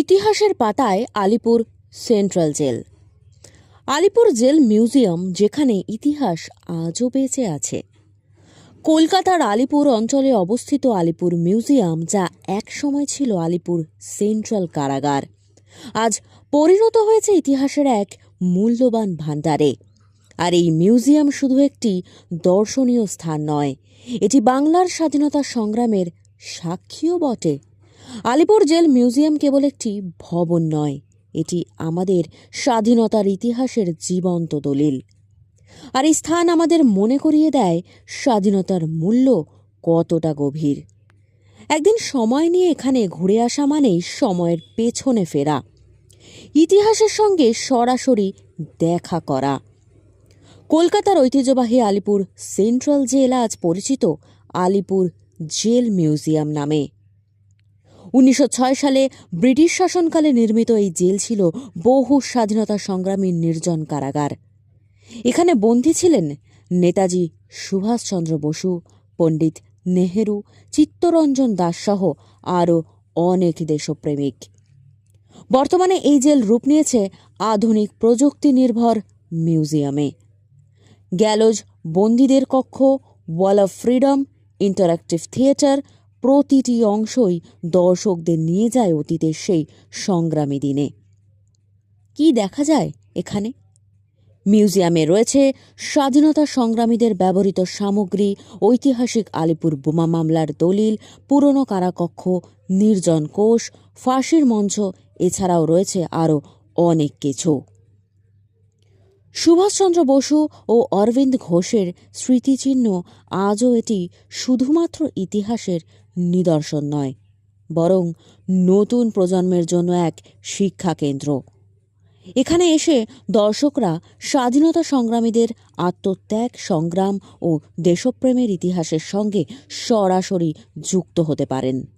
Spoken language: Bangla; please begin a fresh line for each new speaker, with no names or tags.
ইতিহাসের পাতায় Alipur central jail. Alipur jail museum যেখানে ইতিহাস আজও বেঁচে আছে। কলকাতার আলিপুর অঞ্চলে অবস্থিত আলিপুর মিউজিয়াম যা একসময় ছিল আলিপুর সেন্ট্রাল কারাগার, আজ পরিণত হয়েছে ইতিহাসের এক মূল্যবান ভাণ্ডারে। আর এই মিউজিয়াম শুধু একটি দর্শনীয় স্থান নয়, এটি বাংলার স্বাধীনতা সংগ্রামের সাক্ষীও বটে। আলিপুর জেল মিউজিয়াম কেবল একটি ভবন নয়, এটি আমাদের স্বাধীনতার ইতিহাসের জীবন্ত দলিল। আর এই স্থান আমাদের মনে করিয়ে দেয় স্বাধীনতার মূল্য কতটা গভীর। একদিন সময় নিয়ে এখানে ঘুরে আসা মানেই সময়ের পেছনে ফেরা। ইতিহাসের সঙ্গে সরাসরি দেখা করা। কলকাতার ঐতিহ্যবাহী আলিপুর সেন্ট্রাল জেল আজ পরিচিত আলিপুর জেল মিউজিয়াম নামে। উনিশশো ছয় সালে ব্রিটিশ শাসনকালে নির্মিত এই জেল ছিল বহু স্বাধীনতা সংগ্রামীর নির্জন কারাগার। এখানে বন্দী ছিলেন নেতাজি সুভাষচন্দ্র বসু, পণ্ডিত নেহেরু, চিত্তরঞ্জন দাস সহ আরও অনেক দেশপ্রেমিক। বর্তমানে এই জেল রূপ নিয়েছে আধুনিক প্রযুক্তি নির্ভর মিউজিয়ামে। গ্যালোজ বন্দীদের কক্ষ, wall of freedom interactive theatre প্রতিটি অংশই দর্শকদের নিয়ে যায় অতীতের সেই সংগ্রামী দিনে। কি দেখা যায় এখানে? মিউজিয়ামে রয়েছে স্বাধীনতা সংগ্রামীদের ব্যবহৃত সামগ্রী, ঐতিহাসিক আলিপুর বোমা মামলার দলিল, পুরনো কারাকক্ষ, নির্জন কোষ, ফাঁসির মঞ্চ, এছাড়াও রয়েছে আরও অনেক কিছু। সুভাষচন্দ্র বসু ও অরবিন্দ ঘোষের স্মৃতিচিহ্ন আজও এটি শুধুমাত্র ইতিহাসের নিদর্শন নয়, বরং নতুন প্রজন্মের জন্য এক শিক্ষা কেন্দ্র। এখানে এসে দর্শকরা স্বাধীনতা সংগ্রামীদের আত্মত্যাগ, সংগ্রাম ও দেশপ্রেমের ইতিহাসের সঙ্গে সরাসরি যুক্ত হতে পারেন।